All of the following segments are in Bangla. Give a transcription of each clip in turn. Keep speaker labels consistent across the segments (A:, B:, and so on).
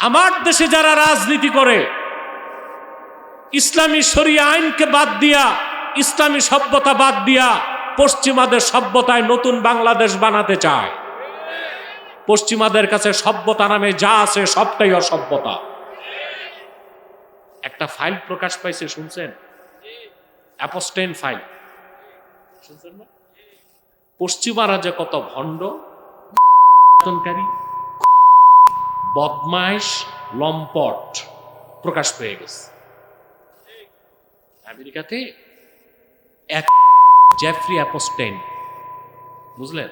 A: আমার দেশে যারা রাজনীতি করে ইসলামী শরিয়া আইনকে বাদ দিয়া ইসলামী সভ্যতা বাদ দিয়া পশ্চিমাদের সভ্যতায় নতুন বাংলাদেশ বানাতে চায়। পশ্চিমাদের কাছে সভ্যতা নামে যা আছে সবটাই অসভ্যতা। একটা ফাইল প্রকাশ পাইছে শুনছেন? Epstein file. শুনছেন না? পশ্চিমারা যে কত ভণ্ড নির্যাতনকারী, বদমাইশ লম্পট প্রকাশ পেয়ে গেছে। আমেরিকাতে এক জেফ্রি অ্যাপোস্টেন বুঝলেন?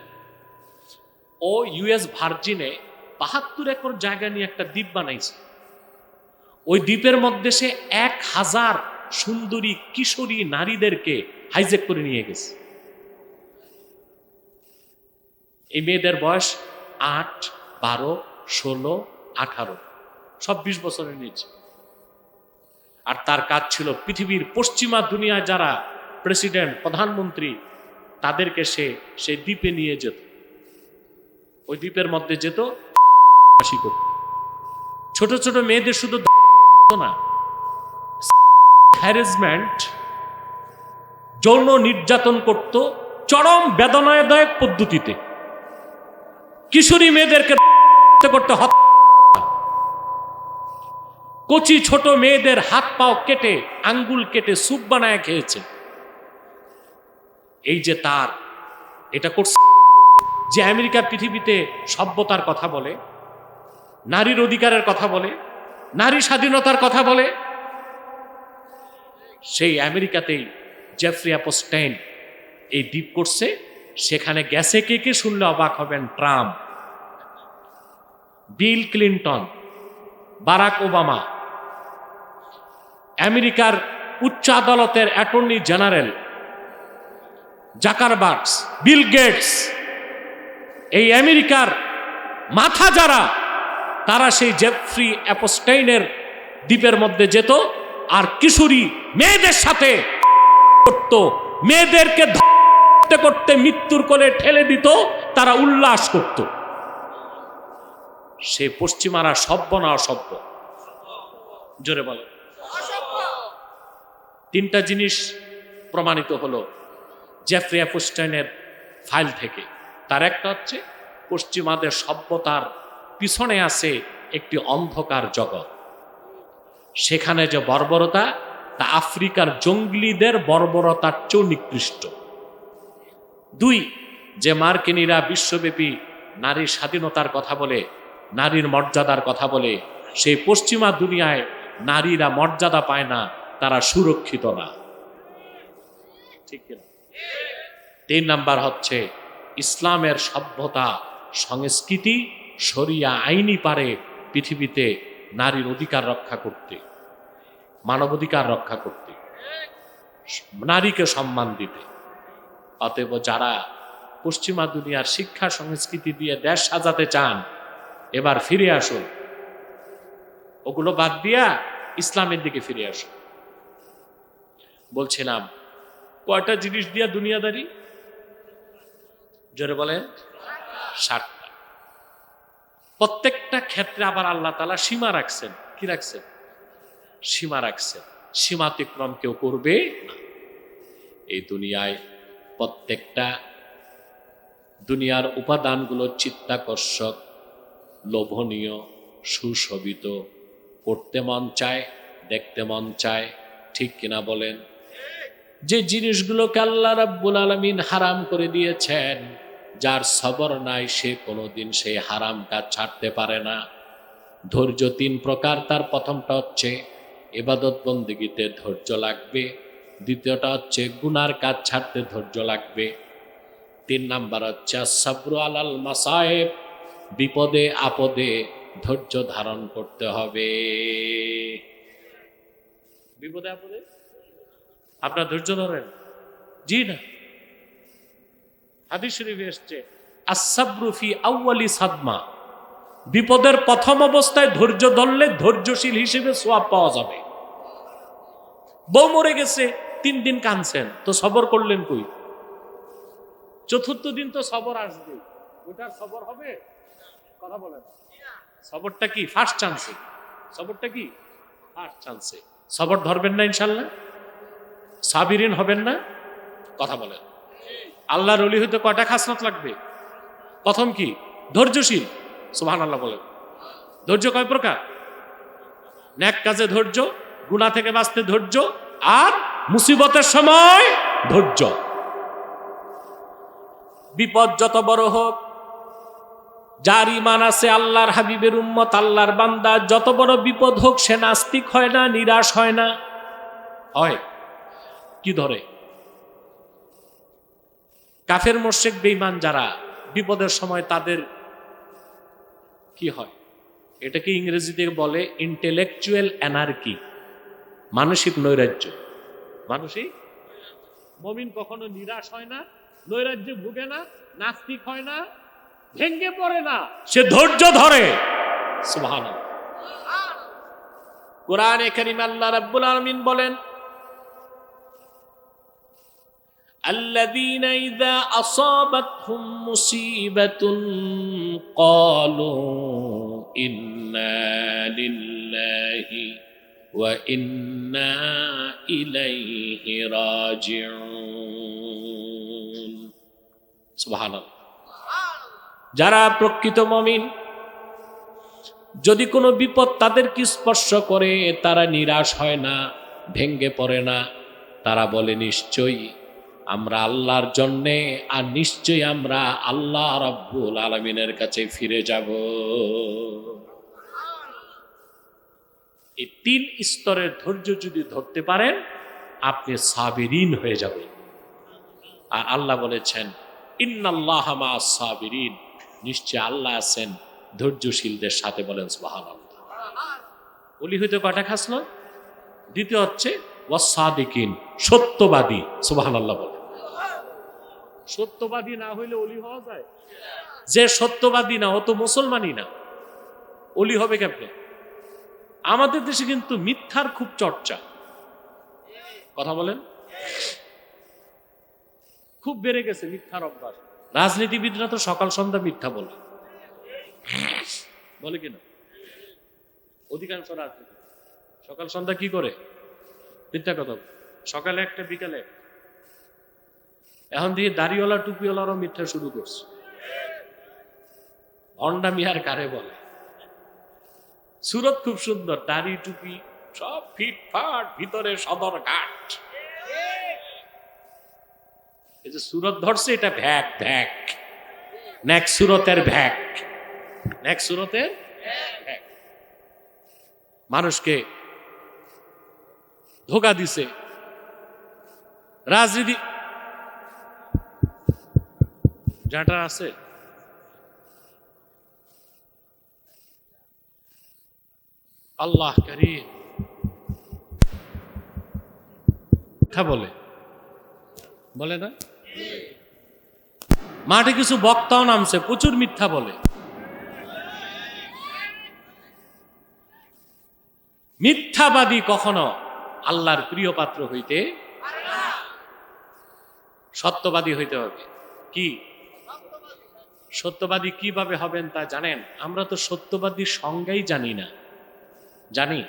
A: ও ইউএস ভার্জিনে বাহাত্তর একর জায়গা নিয়ে একটা দ্বীপ বানাইছে। ওই দ্বীপের মধ্যে সে এক হাজার সুন্দরী কিশোরী নারীদেরকে হাইজেক করে নিয়ে গেছে। এই মেয়েদের বয়স আট, বারো ষোলো, আঠারো। সব বিশ বছরের নিচে। আর তার কাজ ছিল পৃথিবীর পশ্চিমা দুনিয়ায় যারা প্রেসিডেন্ট, প্রধানমন্ত্রী, তাদেরকে সে সেই দ্বীপে নিয়ে যেত। ওই দ্বীপের মধ্যে যেত ছোট ছোট মেয়েদের শুধু না। হ্যারেসমেন্ট যৌন নির্যাতন করত চরম বেদনাদায়ক পদ্ধতিতে। কিশোরী মেয়েদেরকে করতে কচি ছোট মেয়েদের হাত পাও কেটে, আঙ্গুল কেটে স্যুপ বানায় খেয়েছে। এই যে তার, এটা করছে যে আমেরিকা পৃথিবীতে সভ্যতার কথা বলে, নারীর অধিকারের কথা বলে, নারী স্বাধীনতার কথা বলে, সেই আমেরিকাতেই জেফ্রি অ্যাপোস্টাইন এই দ্বীপ করছে। সেখানে গেছে কে কে শুনলে অবাক হবেন Trump. Bill Clinton, Barack Obama, আমেরিকার উচ্চ আদালতের attorney general, Zuckerbergs, Bill Gates, এই আমেরিকার মাথা যারা, তারা সেই জেফ্রি অ্যাপোস্টাইনের দ্বীপের মধ্যে যেত আর কিশোরী মেয়েদের সাথে করত। মেয়েদেরকে করতে করতে মৃত্যুর কোলে ঠেলে দিত, তারা উল্লাস করত। সে পশ্চিমারা সভ্য না অসভ্য? জোরে বলে। তিনটা জিনিস প্রমাণিত হলো জেফ্রি অ্যাপোস্টাইনের ফাইল থেকে। তার একটা হচ্ছে, পশ্চিমাদের সভ্যতার পিছনে আছে একটি অন্ধকার জগৎ। সেখানে যে বর্বরতা, তা আফ্রিকার জঙ্গলিদের বর্বরতার চেয়েও নিকৃষ্ট। দুই, যে মার্কিনীরা বিশ্বব্যাপী নারীর স্বাধীনতার কথা বলে নারীর মর্যাদার কথা বলে, সেই পশ্চিমা দুনিয়ায় নারীরা মর্যাদা পায় না, তারা সুরক্ষিত না। ঠিক তিন নাম্বার হচ্ছে, ইসলামের সভ্যতা, সংস্কৃতি, শরিয়া আইনি পারে পৃথিবীতে নারীর অধিকার রক্ষা করতে, মানবাধিকার রক্ষা করতে, নারীকে সম্মান দিতে। অতএব যারা পশ্চিমা দুনিয়ার শিক্ষা, সংস্কৃতি দিয়ে দেশ সাজাতে চান এবার ফিরে আসুন। ওগুলো বাদ দিয়া ইসলামের দিকে ফিরে আসুন। বলছিলাম, কয়টা জিনিস দিয়া দুনিয়াদারি? জোরে বলেন ষাটটা প্রত্যেকটা ক্ষেত্রে আবার আল্লাহ তালা সীমা রাখছেন। কি রাখছেন? সীমা রাখছেন। সীমাতিক্রম কেউ করবে না। এই দুনিয়ায় প্রত্যেকটা দুনিয়ার উপাদানগুলো চিত্তাকর্ষক লোভনীয়, সুশোভিত, পড়তে মন চায়, দেখতে মন চায়, ঠিক কিনা বলেন? যে জিনিসগুলোকে আল্লাহ রাব্বুল আলমিন হারাম করে দিয়েছেন, যার সবর নাই সে কোনোদিন সেই হারাম কাজ ছাড়তে পারে না। ধৈর্য তিন প্রকার, তার প্রথমটা হচ্ছে এবাদত বন্দিগিতে ধৈর্য লাগবে, দ্বিতীয়টা হচ্ছে গুনার কাজ ছাড়তে ধৈর্য লাগবে, তিন নাম্বার হচ্ছে সাবরু আলাল মাসায়েব বিপদে আপদে ধৈর্য ধারণ করতে হবে। বিপদে আপদে? আপনার ধৈর্য ধরেন। জি না। হাদিস শরীফে এসছে আসাবরুফি আউ্বালি সাদমা। বিপদের প্রথম অবস্থায় ধৈর্য ধরলে ধৈর্যশীল হিসেবে সোয়াব পাওয়া যাবে। বউ মরে গেছে, তিন দিন কানছেন তো সবর করলেন কই? চতুর্থ দিন তো সবর আসবে। ওটার সবর হবে? কথা বলেন। সবরটা কি? ফার্স্ট চান্সে সবরটা কি? ফার্স্ট চান্সে সবর ধরবেন না ইনশাল্লাহ সাবিরিন হবেন না? কথা বলেন। আল্লাহর অলি হইতে কয়টা খাসনত লাগবে? প্রথম কি? ধৈর্যশীল। সুবহান আল্লাহ বলেন। ধৈর্য কয় প্রকার? ন্যাক কাজে ধৈর্য গুণা থেকে বাঁচতে ধৈর্য, আর মুসিবতের সময় ধৈর্য। বিপদ যত বড় হোক যার ইমান আছে আল্লাহর হাবিবের উম্মত, আল্লাহর বান্দা, যত বড় বিপদ হোক সে নাস্তিক হয় না, নিরাশ হয় না। হয়। কি ধরে? কাফের মোর্শেক বেইমান যারা, বিপদের সময় তাদের কি হয়? এটাকে ইংরেজিতে বলে ইন্টেলেকচুয়াল অ্যানার্কি মানসিক নৈরাজ্য। মানসিক? মমিন কখনো নিরাশ হয় না, নৈরাজ্যে ভুগে না, নাস্তিক হয় না ভেঙ্গে পড়ে না সে ধৈর্য ধরে সুবহানাল্লাহ কোরআনে কারীম আল্লাহ রাব্বুল আলামিন বলেন الذين إذا أصابتهم مصيبة قالوا إنا لله وإنا إليه راجعون سبحان الله যারা প্রকৃত মমিন, যদি কোনো বিপদ তাদেরকে স্পর্শ করে, তারা নিরাশ হয় না, ভেঙ্গে পড়ে না। তারা বলে, নিশ্চয়ই আমরা আল্লাহর জন্যে, আর নিশ্চয়ই আমরা আল্লাহ রব্বুল আলমিনের কাছে ফিরে যাব। এই তিন স্তরের ধৈর্য যদি ধরতে পারেন, আপনি সাবিরিন হয়ে যাবেন। আর আল্লাহ বলেছেন, ইন্নাল্লাহ মা সাবিরিন। নিশ্চয় আল্লাহ আছেন, ধৈর্যশীলদের সাথে বলেন সুবাহান অলি হইতে কটা খাসল? দ্বিতীয় হচ্ছে ওয়াসাদিকিন সত্যবাদী সুবাহান আল্লাহ বলে। সত্যবাদী না হইলে অলি হওয়া যায়? যে সত্যবাদী না, ও তো মুসলমানই না। অলি হবে কেমনে? আমাদের দেশে কিন্তু মিথ্যার খুব চর্চা। কথা বলেন? খুব বেড়ে গেছে মিথ্যার অভ্যাস। রাজনীতিবিদরা তো সকাল সন্ধ্যা মিথ্যা বলে। বলে কিনা অধিকাংশ রাজনীতি সকাল সন্ধ্যা কি করে? মিথ্যা কথা সকালে একটা, বিকালে এখন দিয়ে দাড়িওয়ালা, টুপিওয়ালারও মিথ্যা শুরু করছে। অন্ডা মিয়ার কারে বলে? সুরত খুব সুন্দর, দাড়ি, টুপি, সব ফিটফাট, ভিতরে সদর ঘাট এই যে সুরত ধরছে, এটা ভ্যাক ভ্যাক। নেক সুরতের ভ্যাক। নেক সুরতের ভ্যাক। মানুষকে ধোকা দিছে। রাজনীতি যাটা আছে, আল্লাহ করিম। বলে। বলে না? মাঠে কিছু বক্তাও নামছে, প্রচুর মিথ্যা বলে। মিথ্যাবাদী কখনো আল্লাহর প্রিয় পাত্র হইতে সত্যবাদী হইতে হবে। কি? সত্যবাদী কীভাবে হবেন তা জানেন? আমরা তো সত্যবাদীর সংজ্ঞাই জানি না। জানি।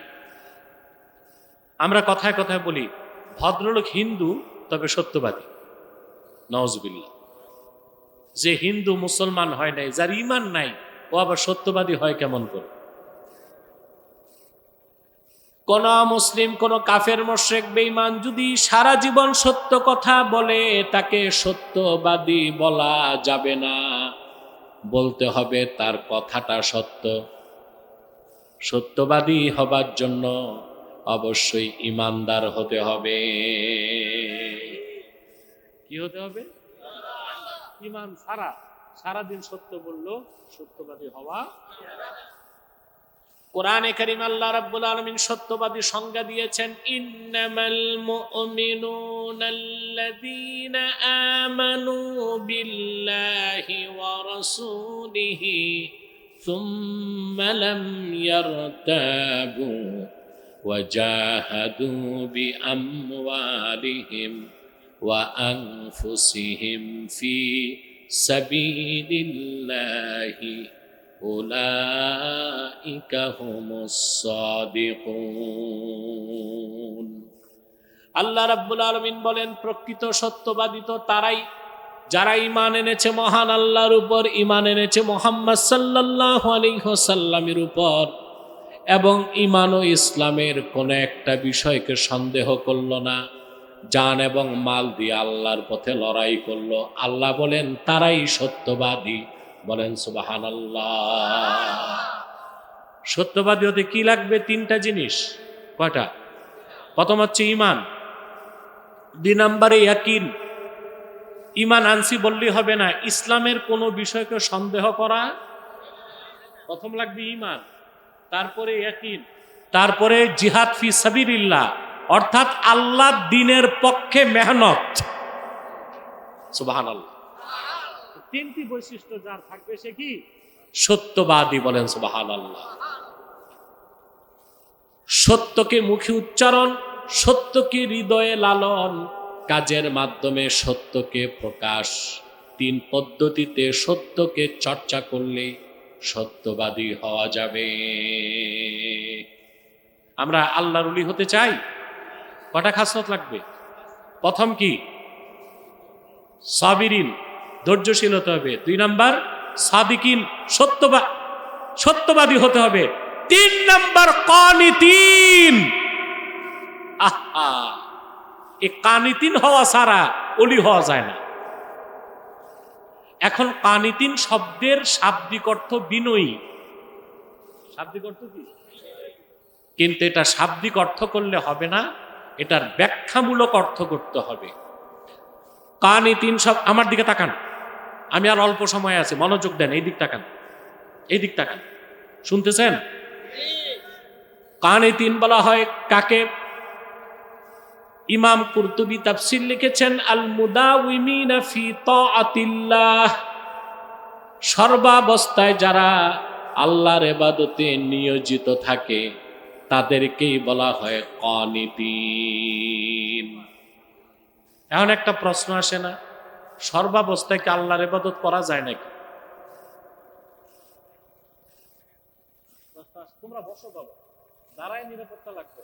A: আমরা কথায় কথায় বলি, ভদ্রলোক হিন্দু, তবে সত্যবাদী। নওয়াজবিল্লা যে হিন্দু মুসলমান হয় নাই, যার ইমান নাই, ও আবার সত্যবাদী হয় কেমন করে? কোন মুসলিম, কোন কাফের মোশেক বেঈমান যদি সারা জীবন সত্য কথা বলে, তাকে সত্যবাদী বলা যাবে না। বলতে হবে তার কথাটা সত্য। সত্যবাদী হবার জন্য অবশ্যই ইমানদার হতে হবে। কি হতে হবে ইমান সারা সারাদিন সত্য বললো সত্যবাদী হওয়া কোরআনে কারিম আল্লাহ রাব্বুল আলামিন সত্যবাদী সংজ্ঞা দিয়েছেন ইন্নামাল মুমিনুনাল্লাযীনা আমানু বিল্লাহি ওয়া রাসূলিহি থুম্মা লাম ইয়ারতাবু وجاهدوا بأموالهم وأنفسهم في سبيل الله أولئك هم الصادقون আল্লাহ রাব্বুল আলমিন বলেন প্রকৃত সত্যবাদী তো তারাই যারা ইমান এনেছে মহান আল্লাহর উপর ইমান এনেছে মোহাম্মদ সাল্লাহ আলিহসাল্লামের উপর এবং ইমান ও ইসলামের কোনো একটা বিষয়কে সন্দেহ করল না জান এবং মাল দিয়ে আল্লাহর পথে লড়াই করল। আল্লাহ বলেন, তারাই সত্যবাদী। বলেন সুবাহান সত্যবাদী হতে কি লাগবে? তিনটা জিনিস। কয়টা? প্রথম হচ্ছে ইমান। দুই নম্বরে ইয়াকিন। ইমান আনসি বললেই হবে না। ইসলামের কোনো বিষয়কে সন্দেহ করা। প্রথম লাগবে ইমান। তারপরে ইয়াকিন। তারপরে জিহাদ ফি সাবিরিল্লাহ অর্থাৎ আল্লাহ দিনের পক্ষে মেহনত। সুবহানাল্লাহ। তিনটি বৈশিষ্ট্য যার থাকবে সে কি? সত্যবাদী বলেন সুবহানাল্লাহ। সত্যকে মুখে উচ্চারণ সত্যকে হৃদয়ে লালন কাজের মাধ্যমে সত্যকে প্রকাশ। তিন পদ্ধতিতে সত্যকে চর্চা করলে সত্যবাদী হওয়া যাবে। আমরা আল্লাহর উলি হতে চাই? কটা খাসলত লাগবে? প্রথম কি? সাবিরিন, ধৈর্যশীল হতে হবে। দুই নাম্বার, সাদিকিন, সত্যবা, সত্যবাদী হতে হবে। তিন নাম্বার, কানিতিন। আহা! এই কানিতিন হওয়া ছাড়া অলি হওয়া যায় না। এখন কানিতিন শব্দের শাব্দিক অর্থ বিনয়ী। শাব্দিক অর্থ কি? কিন্তু এটা শাব্দিক অর্থ করলে হবে না। এটার ব্যাখ্যামূলক অর্থ করতে হবে। কান এই তিন সব আমার দিকে তাকান। আমি আর অল্প সময় আছে, মনোযোগ দেন, এই দিক তাকান। এই দিক তাকান। শুনতেছেন? কানে তিন বলা হয় কাকে? ইমাম কুরতুবি তাফসির লিখেছেন আল মুদাউমিনা ফি তাআতিল্লাহ। সর্বাবস্থায় যারা আল্লাহর ইবাদতে নিয়োজিত থাকে তাদেরকেই বলা হয় কানিতিন। এখন একটা প্রশ্ন আসে না সর্বাবস্থায় কি আল্লাহর ইবাদত করা যায় নাকি? তোমরা বসো বাবা দাঁড়ায় নিরাপত্তা লাগবে।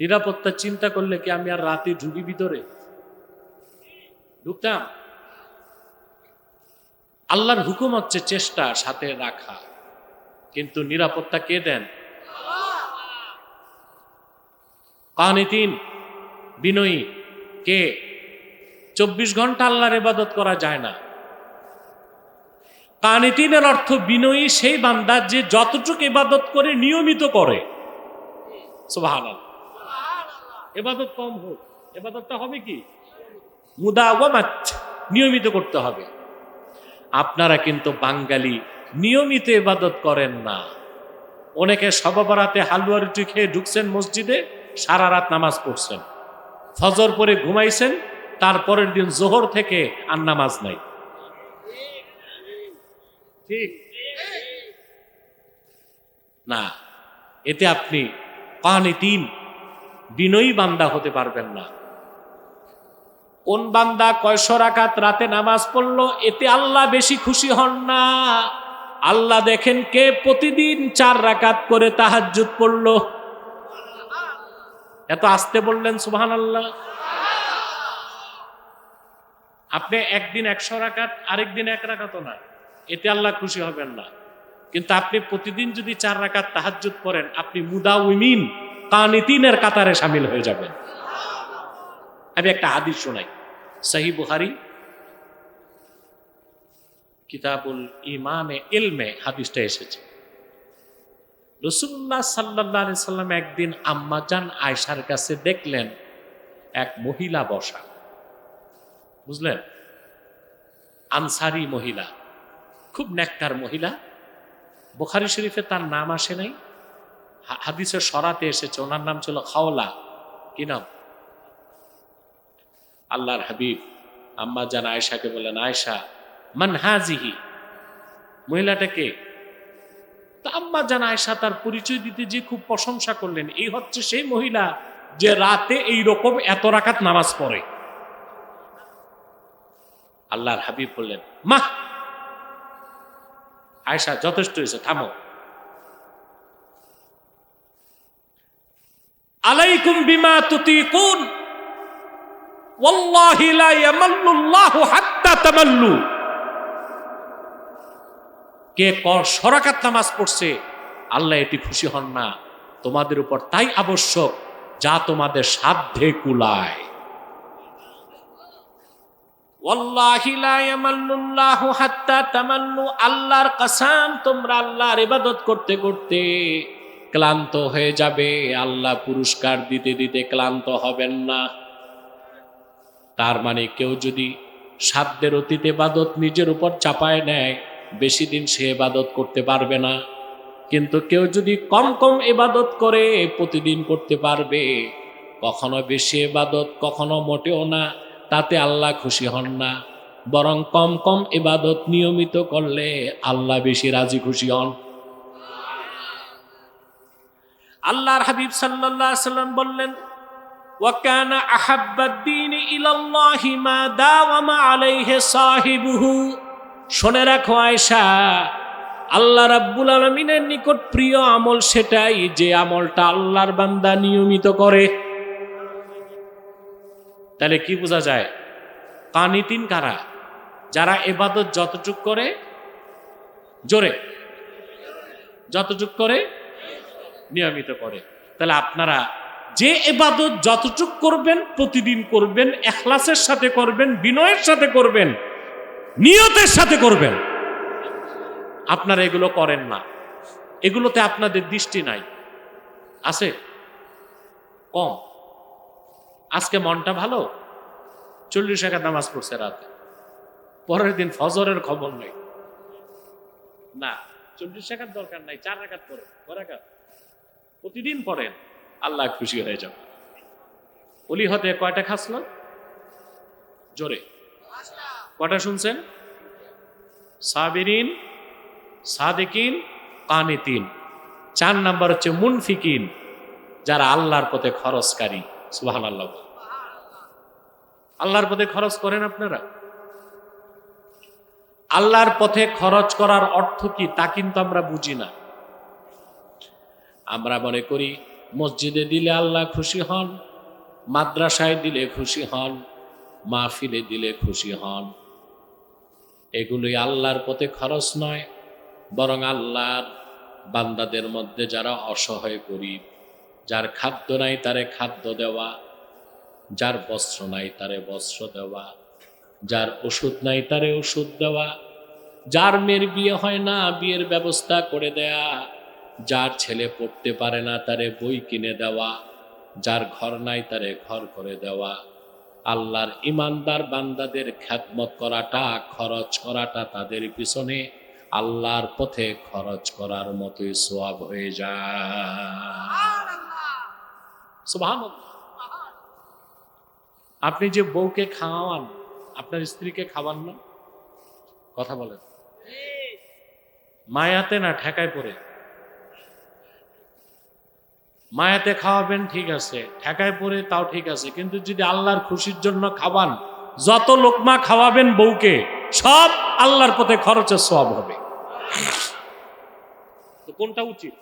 A: নিরাপত্তা চিন্তা করলে কি আমি আর রাতে ঢুকি ভিতরে? ঢুকতাম। আল্লাহর হুকুম হচ্ছে চেষ্টা সাথে রাখা কিন্তু নিরাপত্তা কে দেন? কানিতিন, বিনয়ী, কে? চব্বিশ ঘণ্টা আল্লাহর ইবাদত করা যায় না। কানিতিনের অর্থ বিনয়ী সেই বান্দা যে যতটুকু ইবাদত করে নিয়মিত করে। এবাদত কম হোক। এবাদতটা হবে কি? মুদাওয়ামাত, নিয়মিত করতে হবে। আপনারা কিন্তু বাঙালি, নিয়মিত ইবাদত করেন না। অনেকে সবাবরাতে হালুয়া রুটি খেয়ে ঢুকছেন মসজিদে সারা রাত নামাজ পড়ছেন। ফজর পরে ঘুমাইছেন তারপরের দিন জোহর থেকে আর নামাজ নাই। না, এতে আপনি পানি তিন বিনয়ী বান্দা হতে পারবেন না। কোন বান্দা কয়শ রাকাত রাতে নামাজ পড়ল, এতে আল্লাহ বেশি খুশি হন না। আল্লাহ দেখেন কে প্রতিদিন চার রাকাত করে তাহাজ্জুদ পড়ল। এত আসতে বললেন সুবহান আল্লাহ আপনি একদিন একশো রাকাত, আরেকদিন এক রাকাতও না। এতে আল্লাহ খুশি হবেন না। কিন্তু আপনি প্রতিদিন যদি চার রাকাত তাহাজ্জুদ করেন আপনি মুদা মুদাউমিন কানিতিনের কাতারে সামিল হয়ে যাবেন। আমি একটা হাদিস শোনাই। সহি বুহারি কিতাবুল ইমানে ইলমে, হাদিসটা এসেছে। রসুল্লাহ সাল্লাহ সাল্লাম একদিন আম্মাজান আয়সার কাছে দেখলেন এক মহিলা বসা। বুঝলেন? আনসারি মহিলা। খুব নেককার মহিলা। বোখারি শরীফে তার নাম আসে নাই। হা- হাদিসের সরাতে এসেছে। ওনার নাম ছিল খাওলা। কি নাম? আল্লাহর হাবিব। আম্মা জান আয়সাকে বলেন আয়সা মান হাজিহি? মহিলাটাকে তা আম্মা জান আয়সা তার পরিচয় দিতে যে খুব প্রশংসা করলেন, এই হচ্ছে সেই মহিলা যে রাতে এই রকম এত রাকাত নামাজ পড়ে। আল্লাহর হাবিব বললেন মা আয়সা যথেষ্ট হয়েছে, থামো। আলাইকুম বিমা তুতিকুন, ওয়াল্লাহি লা ইয়ামাল্লুল্লাহু হাত্তা তামাল্লু। কে সরাকাত নামাজ পড়ছে, আল্লাহ এটি খুশি হন না। তোমাদের উপর তাই আবশ্যক যা তোমাদের সাধ্যে কুলায়। আল্লাহর কসম তোমরা আল্লাহর ইবাদত করতে করতে ক্লান্ত হয়ে যাবে। আল্লাহ পুরস্কার দিতে দিতে ক্লান্ত হবেন না। তার মানে কেউ যদি সাধ্যের অতীত এবাদত নিজের উপর চাপায় নেয় বেশি দিন সে এবাদত করতে পারবে না। কিন্তু কেউ যদি কম কম এবাদত করে, প্রতিদিন করতে পারবে। কখনো বেশি এবাদত কখনো মোটেও না, তাতে আল্লাহ খুশি হন না। বরং কম কম এবাদত নিয়মিত করলে আল্লাহ বেশি রাজি খুশি হন। আল্লাহর হাবিব আলাইহি সাল্লাম বললেন ওয়াকানা আহাব্বাদ্দিন ইলাল্লাহি মা দাওয়ামা আলাইহি সাহিবুহু। শুনে রাখো আয়েশা, আল্লাহ রাব্বুল আলামিনের নিকট প্রিয় আমল সেটাই যে আমলটা আল্লাহর বান্দা নিয়মিত করে। তাহলে কি বোঝা যায়? কানিতিন কারা? যারা এবাদত যতটুক করে, জোরে, যতটুক করে, নিয়মিত করে। তাহলে আপনারা যে এবাদত যতটুক করবেন, প্রতিদিন করবেন, এখলাসের সাথে করবেন, বিনয়ের সাথে করবেন নিয়তের সাথে করবেন। আপনারা এগুলো করেন না। এগুলোতে আপনাদের দৃষ্টি নাই। আছে? কম। আজকে মনটা ভালো? চল্লিশ টাকা নামাজ পড়ছে রাতে। পরের দিন ফজরের খবর নেই। না, চল্লিশ টাকার দরকার নাই, চার পড়ে করাকাত প্রতিদিন পড়েন, আল্লাহ খুশি হয়ে যাবে। অলি হতে কয়টা খাসল জোরে। কয়টা শুনছেন? সাবিরিন, সাদেকিন, কানিতিন। চার নাম্বার হচ্ছে মুনফিকিন, যারা আল্লাহর পথে খরচকারী। সুবাহান আল্লাহ আল্লাহর পথে খরচ করেন আপনারা? আল্লাহর পথে খরচ করার অর্থ কি, তা কিন্তু আমরা বুঝি না। আমরা মনে করি, মসজিদে দিলে আল্লাহ খুশি হন, মাদ্রাসায় দিলে খুশি হন মাহফিলে দিলে খুশি হন। এগুলোই আল্লাহর পথে খরচ নয়, বরং আল্লাহর বান্দাদের মধ্যে যারা অসহায় গরিব, যার খাদ্য নাই তারে খাদ্য দেওয়া, যার বস্ত্র নাই তারে বস্ত্র দেওয়া, যার ওষুধ নাই তারে ওষুধ দেওয়া, যার মেয়ের বিয়ে হয় না বিয়ের ব্যবস্থা করে দেয়া, যার ছেলে পড়তে পারে না তারে বই কিনে দেওয়া, যার ঘর নাই তারে ঘর করে দেওয়া। আল্লাহর ইমানদার বান্দাদের খ্যাতমত করাটা, খরচ করাটা তাদের পিছনে আল্লাহর পথে খরচ করার মতোই সোয়াব হয়ে যায়। আপনি যে বউকে খাওয়ান, আপনার স্ত্রীকে খাওয়ান না? কথা বলেন। মায়াতে না ঠেকায় পড়ে। মায়াতে খাওয়াবেন, ঠিক আছে। ঠেকায় পড়ে তাও ঠিক আছে। কিন্তু যদি আল্লাহর খুশির জন্য খাওয়ান, যত লোকমা খাওয়াবেন বউকে, সব আল্লাহর পথে খরচের সব হবে। তো কোনটা উচিত?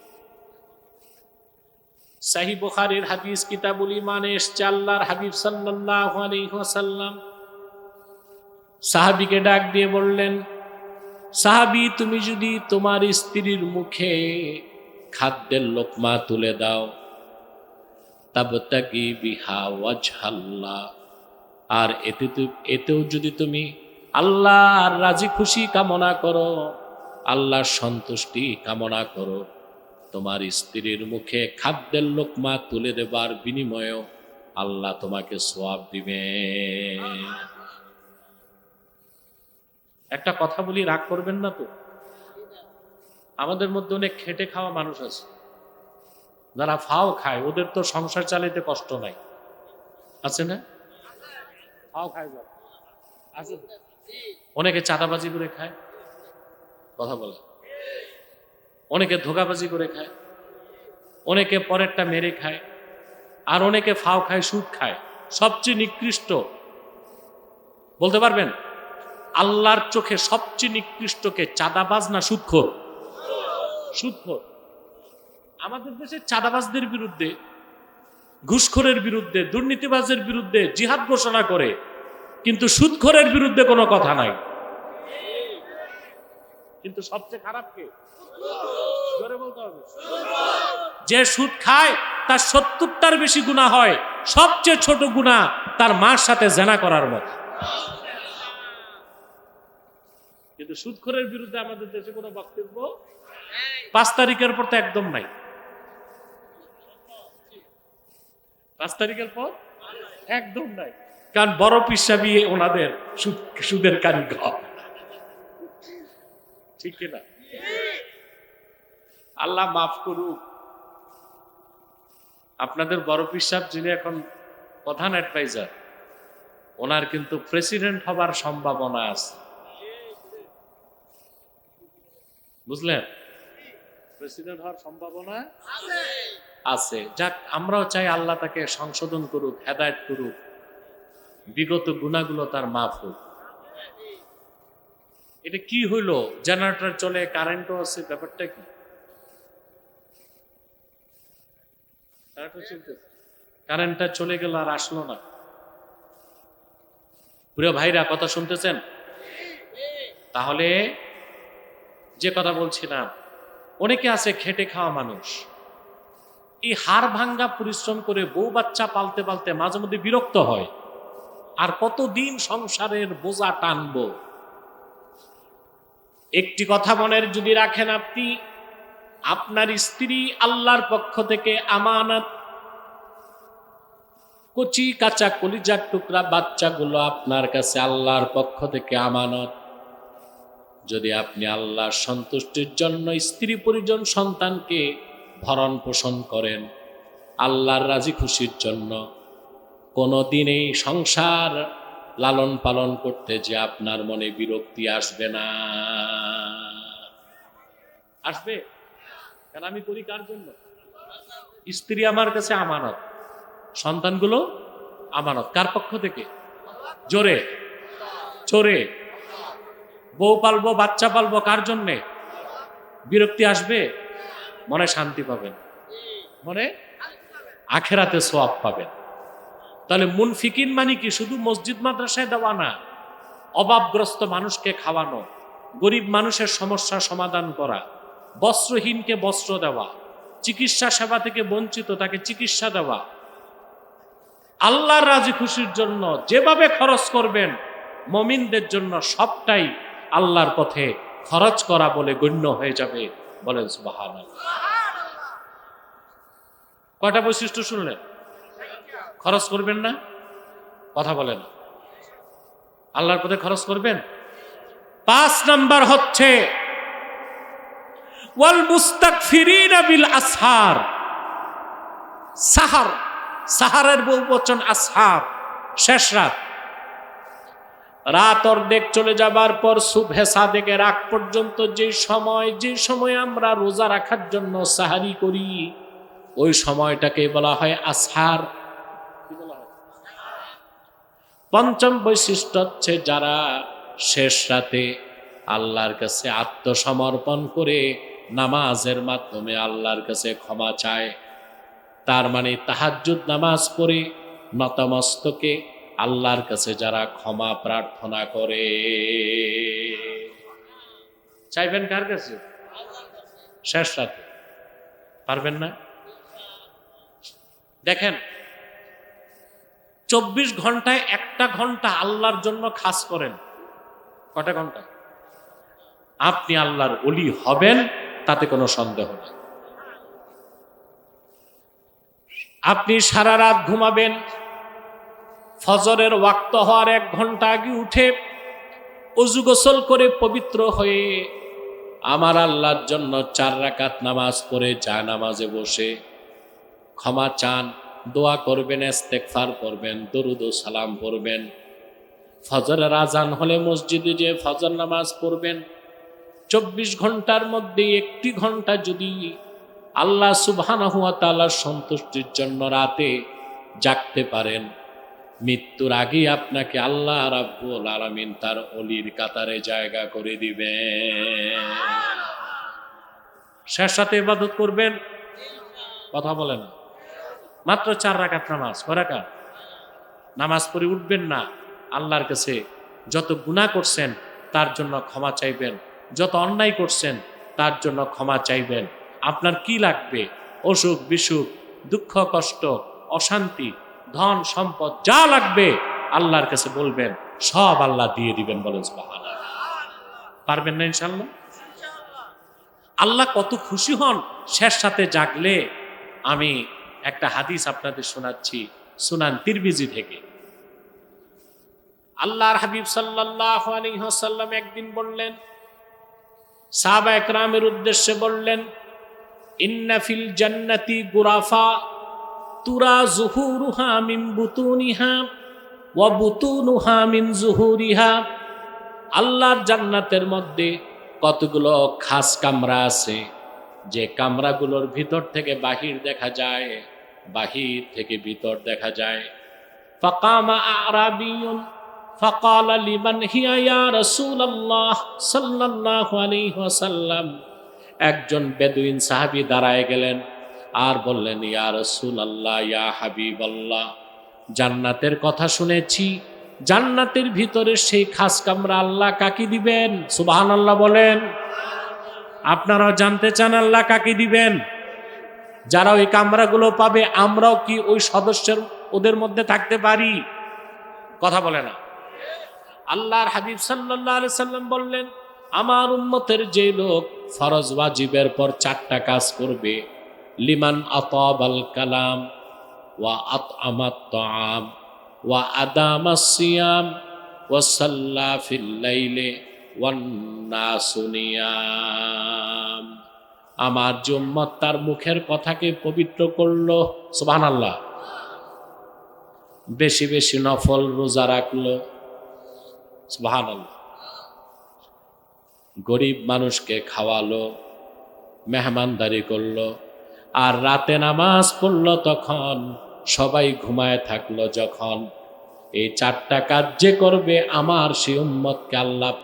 A: সাহি বুখারীর হাদিস কিতাবুল ইমানে এসছে আল্লাহর হাবিব সাল্লাল্লাহু আলাইহি ওয়াসাল্লাম। সাহাবীকে ডাক দিয়ে বললেন, সাহাবী, তুমি যদি তোমার স্ত্রীর মুখে খাদ্যের লোকমা তুলে দাও তাবতাকি বিহা ওয়াজহাল্লাহ আর এতে এতেও যদি তুমি আল্লাহর রাজি খুশি কামনা করো, আল্লাহর সন্তুষ্টি কামনা করো, তোমার স্ত্রীর মুখে খাদ্যের লোকমা তুলে দেবার বিনিময়েও আল্লাহ তোমাকে সোয়াব দিবে। একটা কথা বলি, রাগ করবেন না তো? আমাদের মধ্যে অনেক খেটে খাওয়া মানুষ আছে। যারা ফাও খায়, ওদের তো সংসার চালাইতে কষ্ট নাই। আছে না? ফাও খায় আছে? অনেকে চাঁদাবাজি করে খায়। কথা বলে। অনেকে ধোকাবাজি করে খায়। অনেকে পরেরটা মেরে খায়। আর অনেকে ফাও খায়, সুদ খায়। সবচেয়ে নিকৃষ্ট। বলতে পারবেন? আল্লাহর চোখে সবচেয়ে নিকৃষ্টকে চাঁদাবাজ না সুদখোর? সুদখোর। আমাদের দেশে চাঁদাবাজদের বিরুদ্ধে, ঘুষখোরের বিরুদ্ধে দুর্নীতিবাজের বিরুদ্ধে জিহাদ ঘোষণা করে, কিন্তু সুদখোরের বিরুদ্ধে কোনো কথা নাই। কিন্তু সবচেয়ে খারাপ কে? যে সুদ খায়, তার সত্তরটার বেশি গুণা হয়। সবচেয়ে ছোট গুণা তার মার সাথে জেনা করার মতো। কিন্তু সুদখোরের বিরুদ্ধে আমাদের দেশে কোনো বক্তব্য পাঁচ তারিখের পর তো একদম নাই। পাঁচ তারিখের পর? একদম নাই। কারণ বড় পিসাবি ওনাদের সুদ- সুদের কারিগর। ঠিক কিনা? আল্লাহ মাফ করুক। আপনাদের বড় পিসাব যিনি এখন প্রধান অ্যাডভাইজার, ওনার কিন্তু প্রেসিডেন্ট হবার সম্ভাবনা আছে। বুঝলেন? প্রেসিডেন্ট হওয়ার সম্ভাবনা আছে? যাক, আমরাও চাই আল্লাহ তাকে সংশোধন করুক, হেদায়ত করুক। বিগত গুণাগুলো তার মাফ হোক। এটা কি হইল? জেনারেটর চলে, কারেন্টও আছে, ব্যাপারটা কি? কারেন্টটা চলে গেল আর আসলো না। প্রিয় ভাইরা, কথা শুনতেছেন? তাহলে যে কথা বলছিলাম, অনেকে আছে খেটে খাওয়া মানুষ। এই হাড় ভাঙ্গা পরিশ্রম করে বউ বাচ্চা পালতে পালতে মাঝে মধ্যে বিরক্ত হয়। আর কতদিন সংসারের বোঝা টানবো? একটি কথা মনের যদি রাখেন আপনি, আপনার স্ত্রী আল্লাহর পক্ষ থেকে আমানত, কচি কাঁচা কলিজার টুকরা বাচ্চাগুলো আপনার কাছে আল্লাহর পক্ষ থেকে আমানত। যদি আপনি আল্লাহর সন্তুষ্টির জন্য স্ত্রী পরিজন সন্তানকে ভরণ পোষণ করেন। আল্লাহর রাজি খুশির জন্য। কোনো দিনেই সংসার লালন পালন করতে যে আপনার মনে বিরক্তি আসবে না। আসবে? কারণ আমি করি কার জন্য? স্ত্রী আমার কাছে আমানত। সন্তানগুলো আমানত। কার পক্ষ থেকে? জোরে। চোরে বউ পালবো, বাচ্চা পালবো কার জন্যে? বিরক্তি আসবে? মনে শান্তি পাবেন। মনে আখেরাতে সোয়াব পাবেন। তাহলে মুনফিকিন মানে কি? শুধু মসজিদ মাদ্রাসায় দেওয়া না। অভাবগ্রস্ত মানুষকে খাওয়ানো গরিব মানুষের সমস্যা সমাধান করা বস্ত্রহীনকে বস্ত্র দেওয়া চিকিৎসা সেবা থেকে বঞ্চিত তাকে চিকিৎসা দেওয়া। আল্লাহর রাজি খুশির জন্য যেভাবে খরচ করবেন মমিনদের জন্য সবটাই আল্লাহর পথে খরচ করা বলে গণ্য হয়ে যাবে। বলেন সুবাহান কয়টা বৈশিষ্ট্য শুনলেন? খরচ করবেন না? কথা বলেন। আল্লাহর পথে খরচ করবেন? পাঁচ নাম্বার হচ্ছে, ওয়াল মুস্তাকফিরিনা বিল আসহার। সাহার, সাহারের বহু বচন আসহার, শেষ রাত। রাত অর্ধেক চলে যাবার পর শুভে সাদেকে রাগ পর্যন্ত যে সময় যে সময় আমরা রোজা রাখার জন্য সাহারি করি, ওই সময়টাকে বলা হয় হয়? পঞ্চম বৈশিষ্ট্য হচ্ছে যারা শেষ রাতে আল্লাহর কাছে আত্মসমর্পণ করে নামাজের মাধ্যমে আল্লাহর কাছে ক্ষমা চায়, তার মানে তাহাজ্জুদ নামাজ পড়ে, নতমস্তকে আল্লাহর কাছে যারা ক্ষমা প্রার্থনা করে। চাইবেন কার কাছে? শেষ রাতে। পারবেন না? দেখেন, চব্বিশ ঘন্টায় একটা ঘণ্টা আল্লাহর জন্য খাস করেন। কটা ঘণ্টা? আপনি আল্লাহর অলি হবেন, তাতে কোনো সন্দেহ নেই। আপনি সারা রাত ঘুমাবেন ফজরের ওয়াক্ত হওয়ার এক ঘণ্টা আগে উঠে অজু গোসল করে পবিত্র হয়ে আমার আল্লাহর জন্য চার রাকাত নামাজ পড়ে, যা নামাজে বসে। ক্ষমা চান, দোয়া করবেন এস্তেকফার করবেন, দরুদ সালাম পড়বেন। ফজরের আজান হলে মসজিদে যে ফজর নামাজ পড়বেন। চব্বিশ ঘণ্টার মধ্যে একটি ঘণ্টা যদি আল্লাহ সুবহানাহু ওয়া তাআলার সন্তুষ্টির জন্য রাতে জাগতে পারেন। মৃত্যুর আগেই আপনাকে আল্লাহ রাব্বুল আলামিন তার অলির কাতারে জায়গা করে দিবেন। শেষ সাথে ইবাদত করবেন? কথা বলেন মাত্র চার রাকাত নামাজ করাকা নামাজ পড়ে উঠবেন না। আল্লাহর কাছে যত গুনাহ করছেন, তার জন্য ক্ষমা চাইবেন। যত অন্যায় করছেন, তার জন্য ক্ষমা চাইবেন। আপনার কি লাগবে? অসুখ বিসুখ দুঃখ কষ্ট অশান্তি ধন সম্পদ যা লাগবে, আল্লাহর কাছে বলবেন, সব আল্লাহ দিয়ে দিবেন বলেন পারবেন না ইনশাল্লাহ আল্লাহ কত খুশি হন, শেষ সাথে জাগলে আমি একটা হাদিস আপনাদের শোনাচ্ছি, সুনান তিরমিজি থেকে। আল্লাহর হাবিব ওয়াসাল্লাম একদিন বললেন সাহাবা একরামের উদ্দেশ্যে বললেন, ইন্না ফিল জান্নাতি গুরাফা তুরা জুহুরুহা মিন বুতুনিহা ওয়া বুতুনুহা মিন জুহুরিহা আল্লাহর জান্নাতের মধ্যে কতগুলো খাস কামরা আছে যে কামরাগুলোর ভিতর থেকে বাহির দেখা যায় বাহির থেকে ভিতর দেখা যায় ফাকামা আরাবিয়ুন فقال لمن هي يا رسول الله صلى الله عليه وسلم একজন বেদুইন সাহাবী দাঁড়ায় গেলেন আর বললেন, ইয়া রসুল আল্লাহ ইয়া হাবিব আল্লাহ জান্নাতের কথা শুনেছি, জান্নাতের ভিতরে সেই খাস কামরা আল্লাহ কাকে দিবেন? সুবাহান আল্লাহ বলেন। আপনারাও জানতে চান আল্লাহ কাকে দিবেন? যারা ওই কামরাগুলো পাবে, আমরাও কি ওই সদস্যের, ওদের মধ্যে থাকতে পারি? কথা বলে না। আল্লাহর হাবিব সাল্লাল্লাহু আলাইহি সাল্লাম বললেন, আমার উম্মতের যে লোক ফরজ ওয়াজিবের পর চারটা কাজ করবে লিমান আতাবাল কালাম, ওয়া আতআমাত তাআম, ওয়া আদামাস সিয়াম ওয়া সাল্লা ফিল লাইলি ওয়ান নাসু আমার যে উম্মত তার মুখের কথাকে পবিত্র করল, সুবহানাল্লাহ। বেশি বেশি নফল রোজা রাখল, সুবহানাল্লাহ। গরিব মানুষকে খাওয়ালো, মেহমানদারি করল আর রাতে নামাজ পড়ল তখন, সবাই ঘুমায় থাকল যখন। এই চারটা কাজ যে করবে আমার সে উম্মতকে আল্লাহ